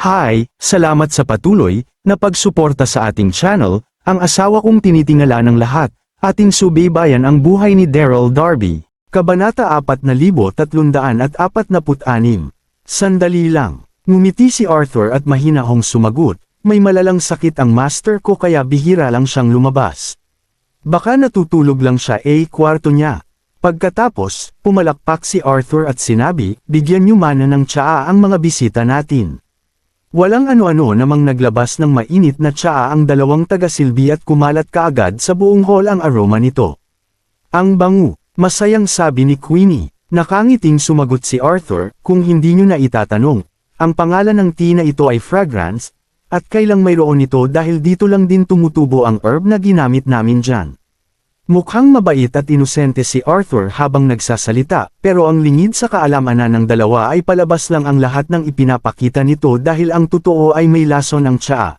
Hi, salamat sa patuloy na pagsuporta sa ating channel, ang asawa kong tinitingala ng lahat, ating subaybayan ang buhay ni Daryl Darby. Kabanata 4346 Sandali lang. Ngumiti si Arthur at mahinahong sumagot, may malalang sakit ang master ko kaya bihira lang siyang lumabas. Baka natutulog lang siya eh kwarto niya. Pagkatapos, pumalakpak si Arthur at sinabi, bigyan niyo mana ng tsaa ang mga bisita natin. Walang ano-ano namang naglabas ng mainit na tsaa ang dalawang taga-silbi at kumalat kaagad sa buong hall ang aroma nito. Ang bango, masayang sabi ni Queenie, nakangiting sumagot si Arthur, kung hindi niyo na itatanong, ang pangalan ng tea na ito ay fragrance, at kailang mayroon ito dahil dito lang din tumutubo ang herb na ginamit namin dyan. Mukhang mabait at inosente si Arthur habang nagsasalita, pero ang lingid sa kaalamanan ng dalawa ay palabas lang ang lahat ng ipinapakita nito dahil ang totoo ay may lason ng tsaa.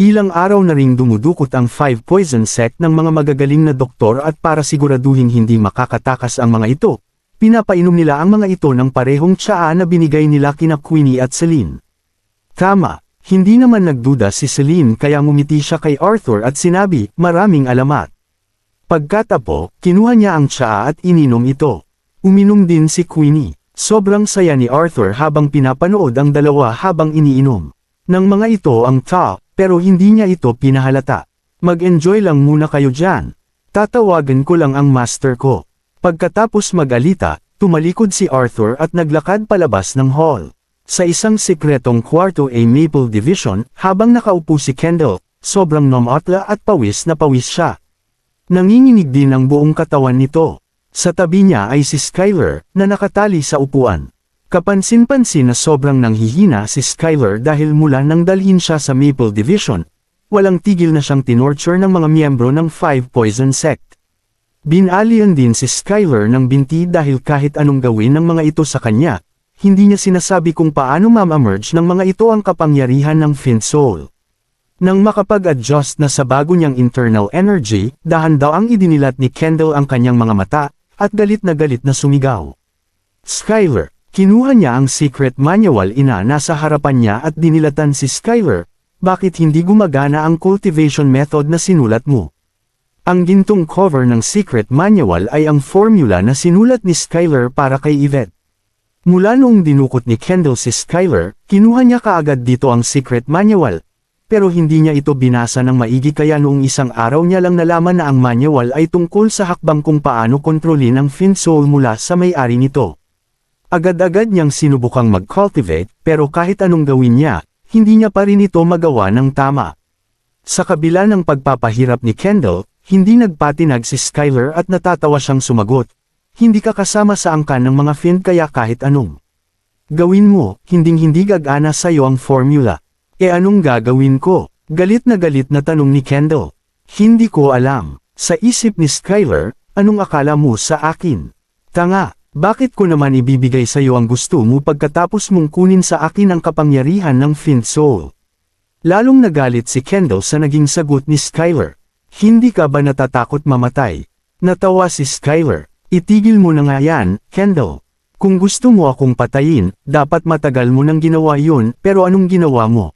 Ilang araw na ring dumudukot ang five poison sect ng mga magagaling na doktor at para siguraduhin hindi makakatakas ang mga ito, pinapainom nila ang mga ito ng parehong tsaa na binigay nila kina Queenie at Celine. Tama, hindi naman nagduda si Celine kaya ngumiti siya kay Arthur at sinabi, maraming alamat. Pagkatapo, kinuha niya ang tsaa at ininom ito. Uminom din si Queenie. Sobrang saya ni Arthur habang pinapanood ang dalawa habang iniinom. Nang mga ito ang top, pero hindi niya ito pinahalata. Mag-enjoy lang muna kayo dyan. Tatawagan ko lang ang master ko. Pagkatapos mag-alita, tumalikod si Arthur at naglakad palabas ng hall. Sa isang sikretong kwarto A Maple Division, habang nakaupo si Kendall, sobrang nomotla at pawis na pawis siya. Nanginginig din ang buong katawan nito. Sa tabi niya ay si Skyler, na nakatali sa upuan. Kapansin-pansin na sobrang nanghihina si Skyler dahil mula nang dalhin siya sa Maple Division, walang tigil na siyang tinorture ng mga miyembro ng Five Poison Sect. Binalian din si Skyler ng binti dahil kahit anong gawin ng mga ito sa kanya, hindi niya sinasabi kung paano mama-merge ng mga ito ang kapangyarihan ng Fin Soul. Nang makapag-adjust na sa bago niyang internal energy, dahan daw ang idinilat ni Kendall ang kanyang mga mata, at galit na galit na sumigaw. Skyler, kinuha niya ang secret manual ina nasa harapan niya at dinilatan si Skyler, bakit hindi gumagana ang cultivation method na sinulat mo? Ang gintong cover ng secret manual ay ang formula na sinulat ni Skyler para kay Yvette. Mula noong dinukot ni Kendall si Skyler, kinuha niya kaagad dito ang secret manual, pero hindi niya ito binasa ng maigi kaya noong isang araw niya lang nalaman na ang manual ay tungkol sa hakbang kung paano kontrolin ang Fin Soul mula sa may-ari nito. Agad-agad niyang sinubukang mag-cultivate, pero kahit anong gawin niya, hindi niya pa rin ito magawa ng tama. Sa kabila ng pagpapahirap ni Kendall, hindi nagpatinag si Skyler at natatawa siyang sumagot. Hindi ka kasama sa angkan ng mga Fin kaya kahit anong. Gawin mo, hinding-hindi gagana sa'yo ang formula. E anong gagawin ko? Galit na galit na tanong ni Kendall. Hindi ko alam. Sa isip ni Skyler, anong akala mo sa akin? Tanga, bakit ko naman ibibigay sa iyo ang gusto mo pagkatapos mong kunin sa akin ang kapangyarihan ng Fin Soul? Lalong nagalit si Kendall sa naging sagot ni Skyler. Hindi ka ba natatakot mamatay? Natawa si Skyler. Itigil mo na nga yan, Kendall. Kung gusto mo akong patayin, dapat matagal mo nang ginawa yun, pero anong ginawa mo?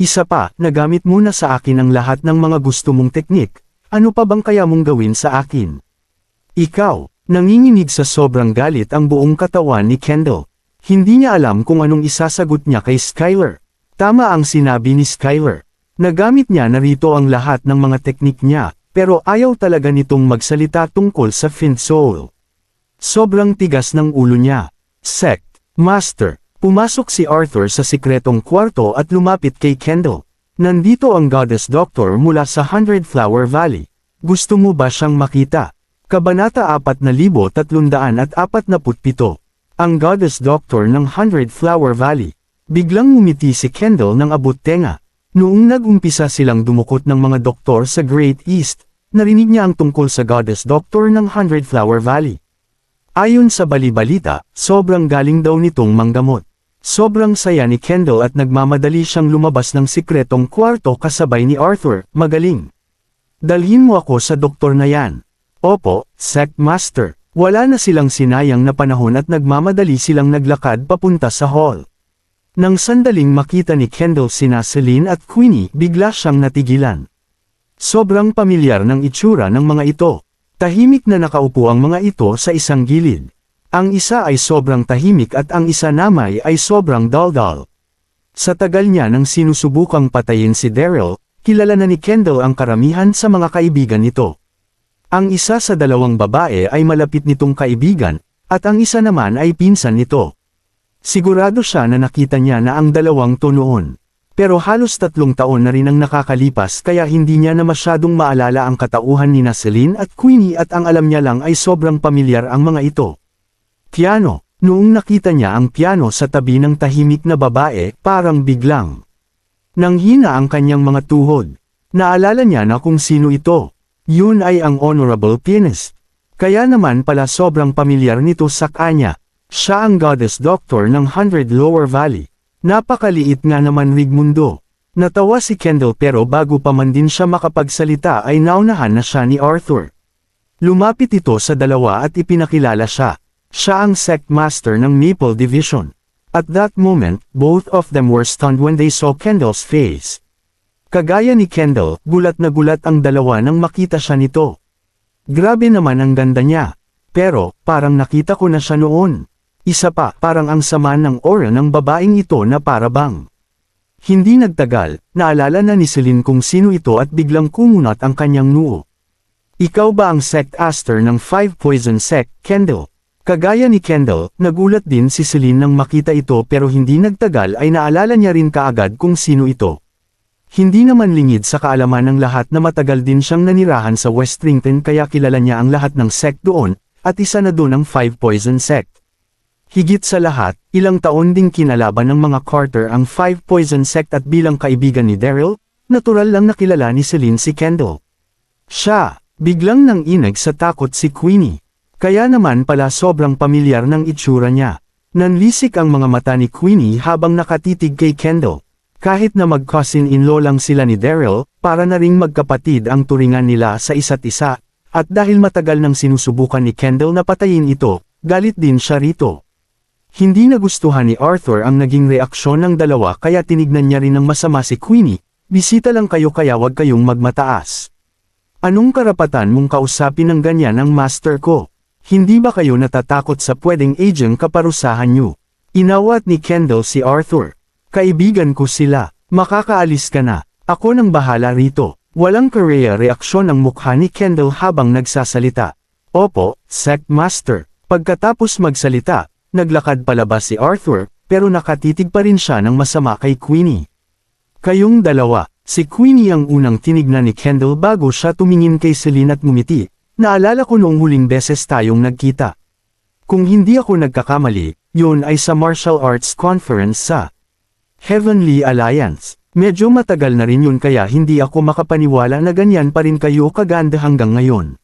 Isa pa, nagamit mo na sa akin ang lahat ng mga gusto mong teknik, ano pa bang kaya mong gawin sa akin? Ikaw, nanginginig sa sobrang galit ang buong katawan ni Kendall. Hindi niya alam kung anong isasagot niya kay Skyler. Tama ang sinabi ni Skyler. Nagamit niya na rito ang lahat ng mga teknik niya, pero ayaw talaga nitong magsalita tungkol sa Fin Soul. Sobrang tigas ng ulo niya. Sect, Master, Pumasok si Arthur sa sikretong kwarto at lumapit kay Kendall. Nandito ang Goddess Doctor mula sa Hundred Flower Valley. Gusto mo ba siyang makita? Kabanata 4347 Ang Goddess Doctor ng Hundred Flower Valley. Biglang ngumiti si Kendall ng abot tenga. Noong nag-umpisa silang dumukot ng mga doktor sa Great East, narinig niya ang tungkol sa Goddess Doctor ng Hundred Flower Valley. Ayon sa balibalita, sobrang galing daw nitong manggamot. Sobrang saya ni Kendall at nagmamadali siyang lumabas ng sikretong kwarto kasabay ni Arthur, magaling. Dalhin mo ako sa doktor na yan. Opo, Sect Master. Wala na silang sinayang na panahon at nagmamadali silang naglakad papunta sa hall. Nang sandaling makita ni Kendall sina Celine at Queenie, bigla siyang natigilan. Sobrang pamilyar ng itsura ng mga ito. Tahimik na nakaupo ang mga ito sa isang gilid. Ang isa ay sobrang tahimik at ang isa namay ay sobrang daldal. Sa tagal niya nang sinusubukang patayin si Daryl, kilala na ni Kendall ang karamihan sa mga kaibigan nito. Ang isa sa dalawang babae ay malapit nitong kaibigan, at ang isa naman ay pinsan nito. Sigurado siya na nakita niya na ang dalawang to noon. Pero halos tatlong taon na rin ang nakakalipas kaya hindi niya na masyadong maalala ang katauhan ni Celine at Queenie at ang alam niya lang ay sobrang pamilyar ang mga ito. Piano, noong nakita niya ang piano sa tabi ng tahimik na babae, parang biglang. Nang hina ang kanyang mga tuhod. Naalala niya na kung sino ito. Yun ay ang honorable pianist. Kaya naman pala sobrang pamilyar nito sa kanya. Siya ang goddess doctor ng Hundred Lower Valley. Napakaliit nga naman Rigmundo. Natawa si Kendall pero bago pa man din siya makapagsalita ay naunahan na siya ni Arthur. Lumapit ito sa dalawa at ipinakilala siya. Siya ang sect master ng Maple Division. At that moment, both of them were stunned when they saw Kendall's face. Kagaya ni Kendall, gulat na gulat ang dalawa nang makita siya nito. Grabe naman ang ganda niya. Pero, parang nakita ko na siya noon. Isa pa, parang ang sama ng aura ng babaeng ito na parabang. Hindi nagtagal, naalala na ni Celine kung sino ito at biglang kumunat ang kanyang noo. Ikaw ba ang sect aster ng Five Poison Sect, Kendall? Kagaya ni Kendall, nagulat din si Celine nang makita ito pero hindi nagtagal ay naalala niya rin kaagad kung sino ito. Hindi naman lingid sa kaalaman ng lahat na matagal din siyang nanirahan sa Westrington kaya kilala niya ang lahat ng sect doon, at isa na doon ang Five Poison Sect. Higit sa lahat, ilang taon ding kinalaban ng mga Carter ang Five Poison Sect at bilang kaibigan ni Daryl, natural lang nakilala ni Celine si Kendall. Siya, biglang nang inag sa takot si Queenie. Kaya naman pala sobrang pamilyar ng itsura niya. Nanlisik ang mga mata ni Queenie habang nakatitig kay Kendall. Kahit na mag-cousin-in-law lang sila ni Daryl, para na ring magkapatid ang turingan nila sa isa't isa, at dahil matagal nang sinusubukan ni Kendall na patayin ito, galit din siya rito. Hindi nagustuhan ni Arthur ang naging reaksyon ng dalawa kaya tinignan niya rin ng masama si Queenie, bisita lang kayo kaya wag kayong magmataas. Anong karapatan mong kausapin ng ganyan ang master ko? Hindi ba kayo natatakot sa pwedeng agent kaparusahan niyo? Inawat ni Kendall si Arthur. Kaibigan ko sila, makakaalis ka na, ako nang bahala rito. Walang kareya reaksyon ang mukha ni Kendall habang nagsasalita. Opo, sect master. Pagkatapos magsalita, Naglakad palabas si Arthur, pero nakatitig pa rin siya ng masama kay Queenie. Kayong dalawa, si Queenie ang unang tinignan ni Kendall bago siya tumingin kay Celine at ngumiti. Naalala ko noong huling beses tayong nagkita. Kung hindi ako nagkakamali, yun ay sa martial arts conference sa Heavenly Alliance. Medyo matagal na rin yun kaya hindi ako makapaniwala na ganyan pa rin kayo kaganda hanggang ngayon.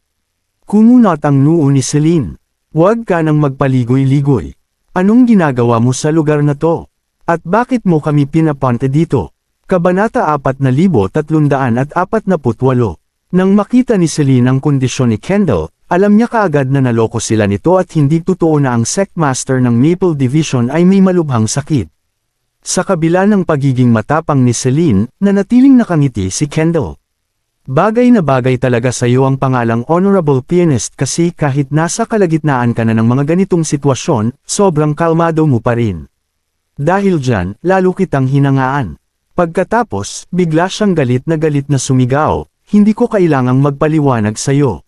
Kumunat ang noo ni Celine. Huwag ka nang magpaligoy-ligoy. Anong ginagawa mo sa lugar na to? At bakit mo kami pinapunta dito? Kabanata 4348 Nang makita ni Celine ang kondisyon ni Kendall, alam niya kaagad na naloko sila nito at hindi totoo na ang sectmaster ng Maple Division ay may malubhang sakit. Sa kabila ng pagiging matapang ni Celine, nanatiling nakangiti si Kendall. Bagay na bagay talaga sa iyo ang pangalang Honorable Pianist kasi kahit nasa kalagitnaan ka na ng mga ganitong sitwasyon, sobrang kalmado mo pa rin. Dahil dyan, lalo kitang hinangaan. Pagkatapos, bigla siyang galit na galit na sumigaw, hindi ko kailangang magpaliwanag sa iyo.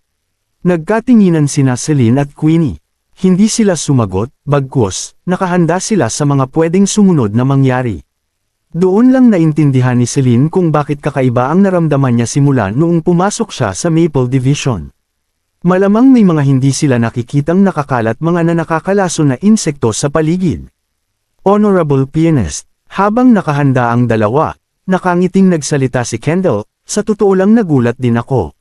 Nagkatinginan sina Celine at Queenie. Hindi sila sumagot, bagkus, nakahanda sila sa mga pwedeng sumunod na mangyari. Doon lang naintindihan ni Celine kung bakit kakaiba ang naramdaman niya simula noong pumasok siya sa Maple Division. Malamang may mga hindi sila nakikitang nakakalat mga na nakakalaso na insekto sa paligid. Honorable Pianist, habang nakahanda ang dalawa, nakangiting nagsalita si Kendall, sa totoo lang nagulat din ako.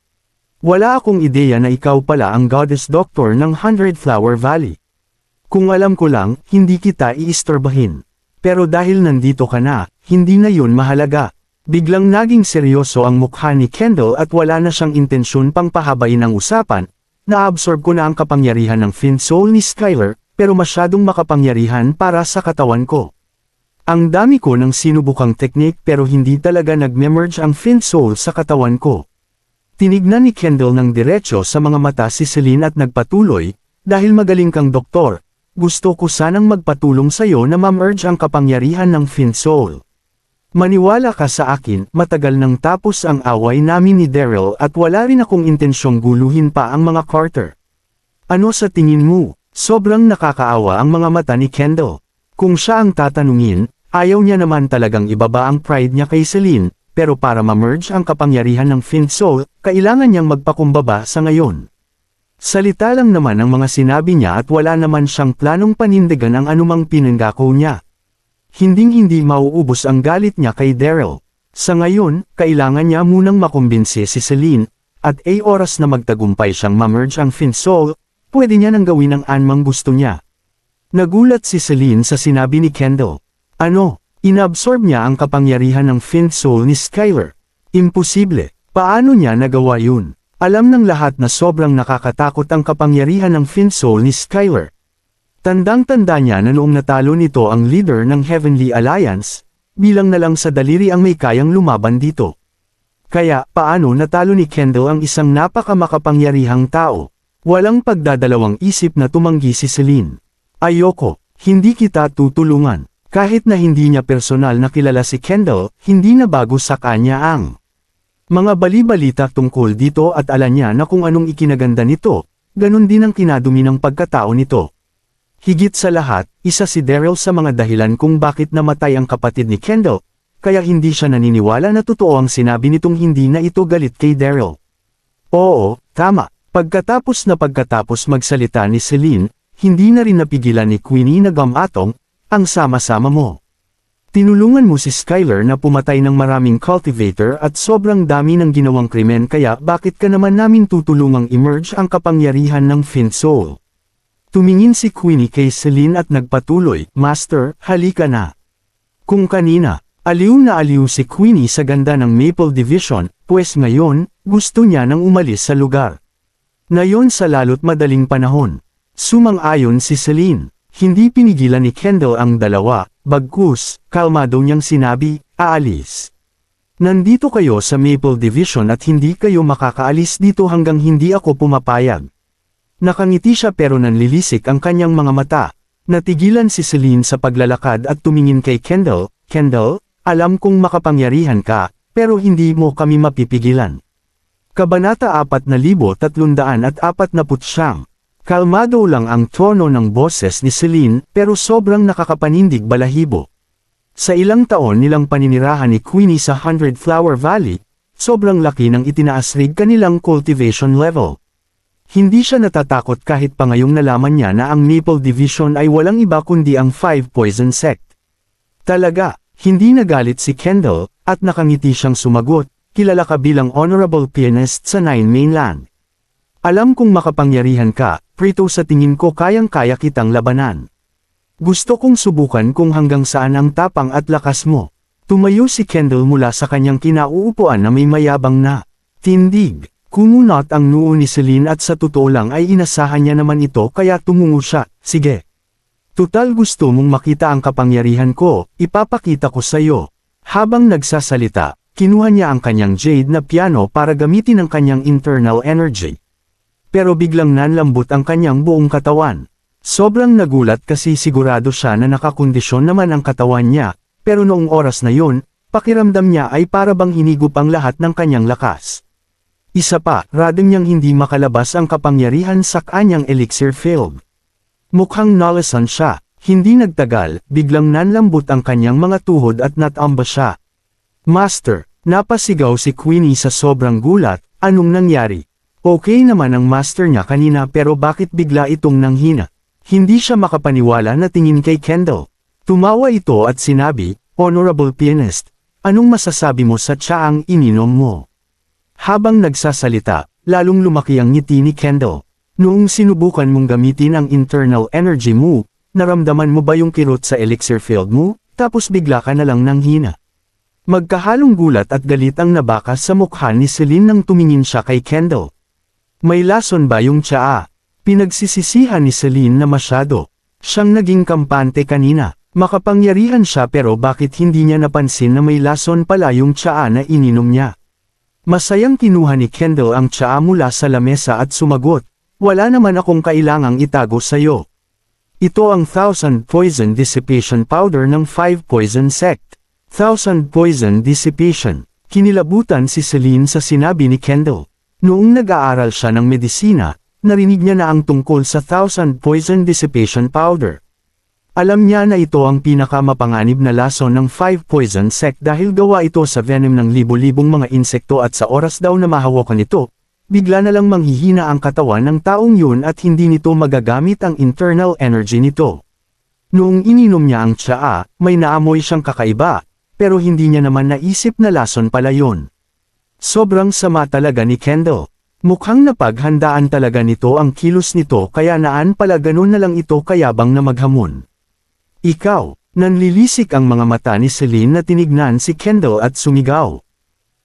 Wala akong ideya na ikaw pala ang goddess doctor ng Hundred Flower Valley. Kung alam ko lang, hindi kita iistorbahin. Pero dahil nandito ka na, hindi na yun mahalaga. Biglang naging seryoso ang mukha ni Kendall at wala na siyang intensyon pang pahabain ang usapan, naabsorb ko na ang kapangyarihan ng fin soul ni Skyler, pero masyadong makapangyarihan para sa katawan ko. Ang dami ko ng sinubukang teknik pero hindi talaga nag-merge ang fin soul sa katawan ko. Tinignan ni Kendall ng diretsyo sa mga mata si Celine at nagpatuloy, dahil magaling kang doktor, gusto ko sanang magpatulong sa'yo na ma-merge ang kapangyarihan ng fin soul. Maniwala ka sa akin, matagal nang tapos ang away namin ni Daryl at wala rin akong intensyong guluhin pa ang mga Carter. Ano sa tingin mo? Sobrang nakakaawa ang mga mata ni Kendall. Kung siya ang tatanungin, ayaw niya naman talagang ibaba ang pride niya kay Celine, pero para ma-merge ang kapangyarihan ng Fin Soul, kailangan niyang magpakumbaba sa ngayon. Salita lang naman ang mga sinabi niya at wala naman siyang planong panindigan ang anumang pinanggako niya. Hinding-hindi mauubos ang galit niya kay Daryl. Sa ngayon, kailangan niya munang makumbinsi si Celine, at ay oras na magtagumpay siyang ma-merge ang Fin Soul, pwede niya nang gawin ang anmang gusto niya. Nagulat si Celine sa sinabi ni Kendall. Ano, inabsorb niya ang kapangyarihan ng Fin Soul ni Skyler. Imposible, paano niya nagawa yun? Alam ng lahat na sobrang nakakatakot ang kapangyarihan ng Fin Soul ni Skyler. Tandang-tanda niya na noong natalo nito ang leader ng Heavenly Alliance, bilang na lang sa daliri ang may kayang lumaban dito. Kaya, paano natalo ni Kendall ang isang napakamakapangyarihang tao? Walang pagdadalawang isip na tumanggi si Celine. Ayoko, hindi kita tutulungan. Kahit na hindi niya personal na kilala si Kendall, hindi na bago sa kanya ang mga balibalita tungkol dito at alam niya na kung anong ikinaganda nito, ganun din ang kinadumi ng pagkatao nito. Higit sa lahat, isa si Daryl sa mga dahilan kung bakit namatay ang kapatid ni Kendall, kaya hindi siya naniniwala na totoo ang sinabi nitong hindi na ito galit kay Daryl. Oo, tama. Pagkatapos na pagkatapos magsalita ni Celine, hindi na rin napigilan ni Queenie na gamatong, ang sama-sama mo. Tinulungan mo si Skyler na pumatay ng maraming cultivator at sobrang dami ng ginawang krimen kaya bakit ka naman namin tutulungang emerge ang kapangyarihan ng Fin Soul. Tumingin si Queenie kay Celine at nagpatuloy, Master, halika na. Kung kanina, aliw na aliw si Queenie sa ganda ng Maple Division, pues ngayon, gusto niya nang umalis sa lugar. Ngayon sa lalo't madaling panahon. Sumang-ayon si Celine. Hindi pinigilan ni Kendall ang dalawa, bagkus, kalmado niyang sinabi, aalis. Nandito kayo sa Maple Division at hindi kayo makakaalis dito hanggang hindi ako pumapayag. Nakangiti siya pero nanlilisik ang kanyang mga mata. Natigilan si Celine sa paglalakad at tumingin kay Kendall, Kendall, alam kong makapangyarihan ka, pero hindi mo kami mapipigilan. Kabanata 4349 Kalmado lang ang tono ng boses ni Celine pero sobrang nakakapanindig balahibo. Sa ilang taon nilang paninirahan ni Queenie sa Hundred Flower Valley, sobrang laki ng itinaasrig kanilang cultivation level. Hindi siya natatakot kahit pa ngayong nalaman niya na ang Maple Division ay walang iba kundi ang Five Poison Sect. Talaga, hindi nagalit si Kendall, at nakangiti siyang sumagot, kilala ka bilang honorable pianist sa Nine Mainland. Alam kong makapangyarihan ka, Prito sa tingin ko kayang-kaya kitang labanan. Gusto kong subukan kung hanggang saan ang tapang at lakas mo. Tumayo si Kendall mula sa kanyang kinauupuan na may mayabang na tindig. Kumunot ang noo ni Celine at sa totoo lang ay inasahan niya naman ito kaya tumungo siya, sige. Tutal gusto mong makita ang kapangyarihan ko, ipapakita ko sa iyo. Habang nagsasalita, kinuha niya ang kanyang jade na piano para gamitin ang kanyang internal energy pero biglang nanlambot ang kanyang buong katawan. Sobrang nagulat kasi sigurado siya na nakakondisyon naman ang katawan niya, pero noong oras na yun, pakiramdam niya ay para bang hinigup ang lahat ng kanyang lakas. Isa pa, radang niyang hindi makalabas ang kapangyarihan sa kanyang elixir field. Mukhang nalasan siya, hindi nagtagal, biglang nanlambot ang kanyang mga tuhod at natamba siya. Master, napasigaw si Queenie sa sobrang gulat, anong nangyari? Okay naman ang master niya kanina pero bakit bigla itong nanghina? Hindi siya makapaniwala na tingin kay Kendall. Tumawa ito at sinabi, Honorable Pianist, anong masasabi mo sa tsaang ininom mo? Habang nagsasalita, lalong lumaki ang ngiti ni Kendall. Noong sinubukan mong gamitin ang internal energy mo, naramdaman mo ba yung kirot sa elixir field mo, tapos bigla ka na lang nanghina? Magkahalong gulat at galit ang nabakas sa mukha ni Celine nang tumingin siya kay Kendall. May lason ba yung tsaa? Pinagsisisihan ni Celine na masyado. Siyang naging kampante kanina. Makapangyarihan siya pero bakit hindi niya napansin na may lason pala yung tsaa na ininom niya? Masayang kinuha ni Kendall ang tsaa mula sa lamesa at sumagot, wala naman akong kailangang itago sa'yo. Ito ang Thousand Poison Dissipation Powder ng Five Poison Sect. Thousand Poison Dissipation. Kinilabutan si Celine sa sinabi ni Kendall. Noong nag-aaral siya ng medisina, narinig niya na ang tungkol sa Thousand Poison Dissipation Powder. Alam niya na ito ang pinakamapanganib na lason ng Five Poison Sect dahil gawa ito sa venom ng libo-libong mga insekto at sa oras daw na mahawakan ito, bigla na lang manghihina ang katawan ng taong yun at hindi nito magagamit ang internal energy nito. Noong ininom niya ang tsaa, may naamoy siyang kakaiba, pero hindi niya naman naisip na lason pala yun. Sobrang sama talaga ni Kendall. Mukhang napaghandaan talaga nito ang kilos nito kaya naan pala ganun na lang ito kayabang na maghamon. Ikaw, nanlilisik ang mga mata ni Celine na tinignan si Kendall at sumigaw.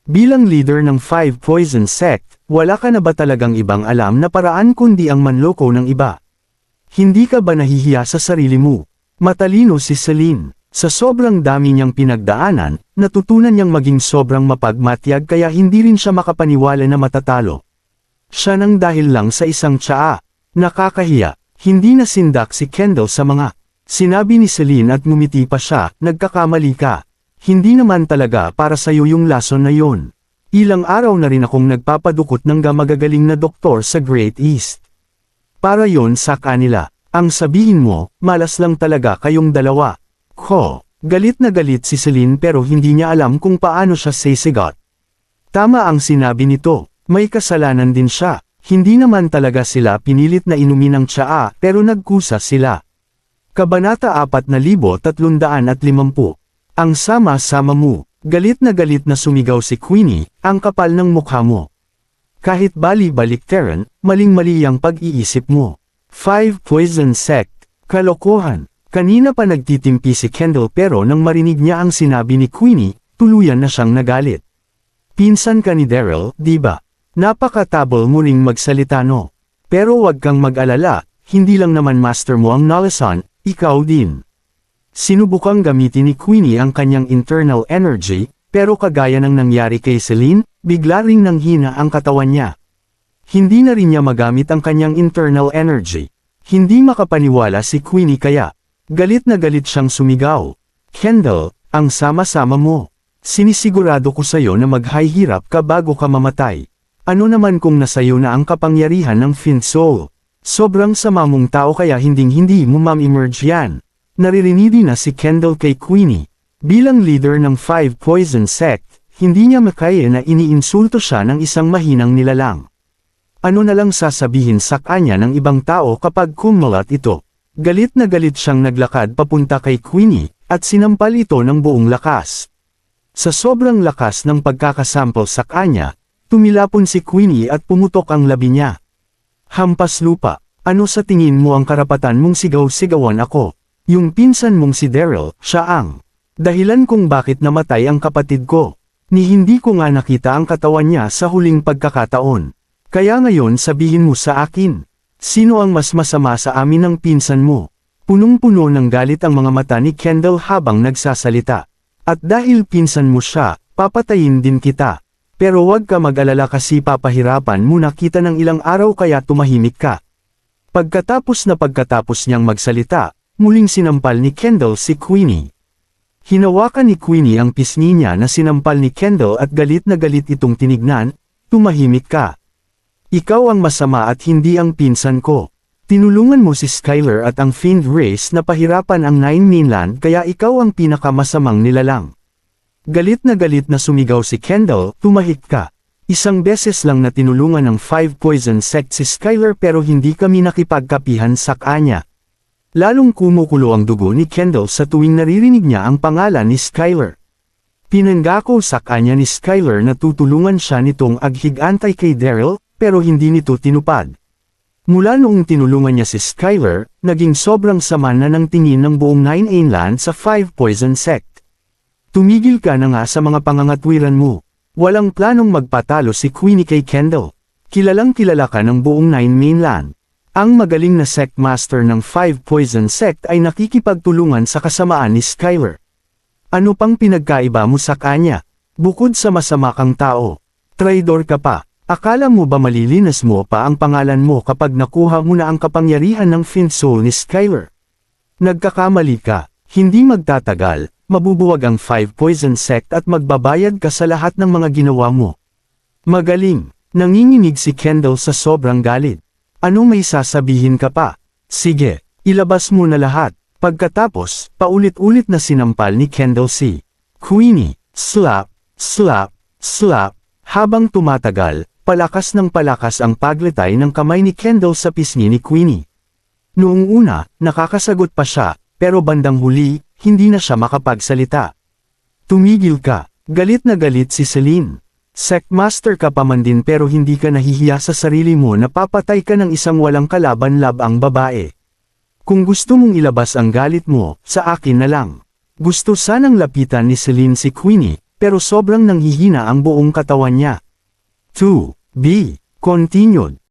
Bilang leader ng Five Poison Sect, wala ka na ba talagang ibang alam na paraan kundi ang manloko ng iba? Hindi ka ba nahihiya sa sarili mo? Matalino si Celine. Sa sobrang dami niyang pinagdaanan, natutunan niyang maging sobrang mapagmatyag kaya hindi rin siya makapaniwala na matatalo. Siya nang dahil lang sa isang tsaa. Nakakahiya, hindi na sindak si Kendall sa mga. Sinabi ni Celine at ngumiti pa siya, nagkakamali ka. Hindi naman talaga para sa'yo yung lason na yon. Ilang araw na rin akong nagpapadukot ng gamagagaling na doktor sa Great East. Para yon sa kanila, ang sabihin mo, malas lang talaga kayong dalawa. Ko, galit na galit si Celine pero hindi niya alam kung paano siya sisigot. Tama ang sinabi nito, may kasalanan din siya, hindi naman talaga sila pinilit na inumin ng tsaa pero nagkusa sila. Kabanata 4350 Ang sama-sama mo, galit na galit na sumigaw si Queenie, ang kapal ng mukha mo. Kahit bali-baliktaran, maling-mali ang pag-iisip mo. 5 Poison Sect, kalokohan. Kanina pa nagtitimpi si Kendall pero nang marinig niya ang sinabi ni Queenie, tuluyan na siyang nagalit. Pinsan ka ni Daryl, di ba? Napakatabol mo ring magsalita no. Pero wag kang mag-alala, hindi lang naman master mo ang Nalasan, ikaw din. Sinubukang gamitin ni Queenie ang kanyang internal energy, pero kagaya ng nangyari kay Celine, bigla ring nanghina ang katawan niya. Hindi na rin niya magamit ang kanyang internal energy. Hindi makapaniwala si Queenie kaya. Galit na galit siyang sumigaw. Kendall, ang sama-sama mo. Sinisigurado ko sa'yo na maghahirap ka bago ka mamatay. Ano naman kung nasayo na ang kapangyarihan ng Fin Soul? Sobrang sama mong tao kaya hinding-hindi mo mam-emerge yan. Naririnig na si Kendall kay Queenie. Bilang leader ng Five Poison Sect, hindi niya makaya na iniinsulto siya ng isang mahinang nilalang. Ano na lang sasabihin sa kanya ng ibang tao kapag kumulat ito? Galit na galit siyang naglakad papunta kay Queenie, at sinampal ito ng buong lakas. Sa sobrang lakas ng pagkakasample sa kanya, tumilapon si Queenie at pumutok ang labi niya. Hampas lupa, ano sa tingin mo ang karapatan mong sigaw-sigawan ako? Yung pinsan mong si Daryl, siya ang dahilan kung bakit namatay ang kapatid ko. Ni hindi ko nga nakita ang katawan niya sa huling pagkakataon. Kaya ngayon sabihin mo sa akin, sino ang mas masama sa amin ng pinsan mo? Punong-puno ng galit ang mga mata ni Kendall habang nagsasalita. At dahil pinsan mo siya, papatayin din kita. Pero wag ka mag-alala kasi papahirapan muna kita ng ilang araw kaya tumahimik ka. Pagkatapos na pagkatapos niyang magsalita, muling sinampal ni Kendall si Queenie. Hinawakan ni Queenie ang pisngi niya na sinampal ni Kendall at galit na galit itong tinignan, tumahimik ka. Ikaw ang masama at hindi ang pinsan ko. Tinulungan mo si Skyler at ang Fiend Race na pahirapan ang Nine Mainland kaya ikaw ang pinakamasamang nilalang. Galit na galit na sumigaw si Kendall, tumahik ka. Isang beses lang na tinulungan ng Five Poison Sect si Skyler pero hindi kami nakipagkapihan sa kanya. Lalong kumukulo ang dugo ni Kendall sa tuwing naririnig niya ang pangalan ni Skyler. Pinanggako sa kanya ni Skyler na tutulungan siya nitong aghigantay kay Daryl, pero hindi nito tinupad. Mula noong tinulungan niya si Skyler, naging sobrang sama na ng tingin ng buong Nine Inland sa Five Poison Sect. Tumigil ka na nga sa mga pangangatwiran mo. Walang planong magpatalo si Queenie kay Kendall. Kilalang kilala ka ng buong Nine Mainland. Ang magaling na sect master ng Five Poison Sect ay nakikipagtulungan sa kasamaan ni Skyler. Ano pang pinagkaiba mo sa kanya? Bukod sa masama kang tao, traidor ka pa. Akala mo ba malilinas mo pa ang pangalan mo kapag nakuha mo na ang kapangyarihan ng Fin ni Skyler? Nagkakamali ka, hindi magtatagal, mabubuwag ang Five Poison Sect at magbabayad ka sa lahat ng mga ginawa mo. Magaling, nanginginig si Kendall sa sobrang galit. Ano may sasabihin ka pa? Sige, ilabas mo na lahat. Pagkatapos, paulit-ulit na sinampal ni Kendall si Queenie, slap, slap, slap, habang tumatagal, palakas ng palakas ang paglitay ng kamay ni Kendall sa pisngi ni Queenie. Noong una, nakakasagot pa siya, pero bandang huli, hindi na siya makapagsalita. Tumigil ka, galit na galit si Celine. Sectmaster ka pa man din pero hindi ka nahihiya sa sarili mo na papatay ka ng isang walang kalaban-labang babae. Kung gusto mong ilabas ang galit mo, sa akin na lang. Gusto sanang lapitan ni Celine si Queenie, pero sobrang nanghihina ang buong katawan niya. 2. B. Continued.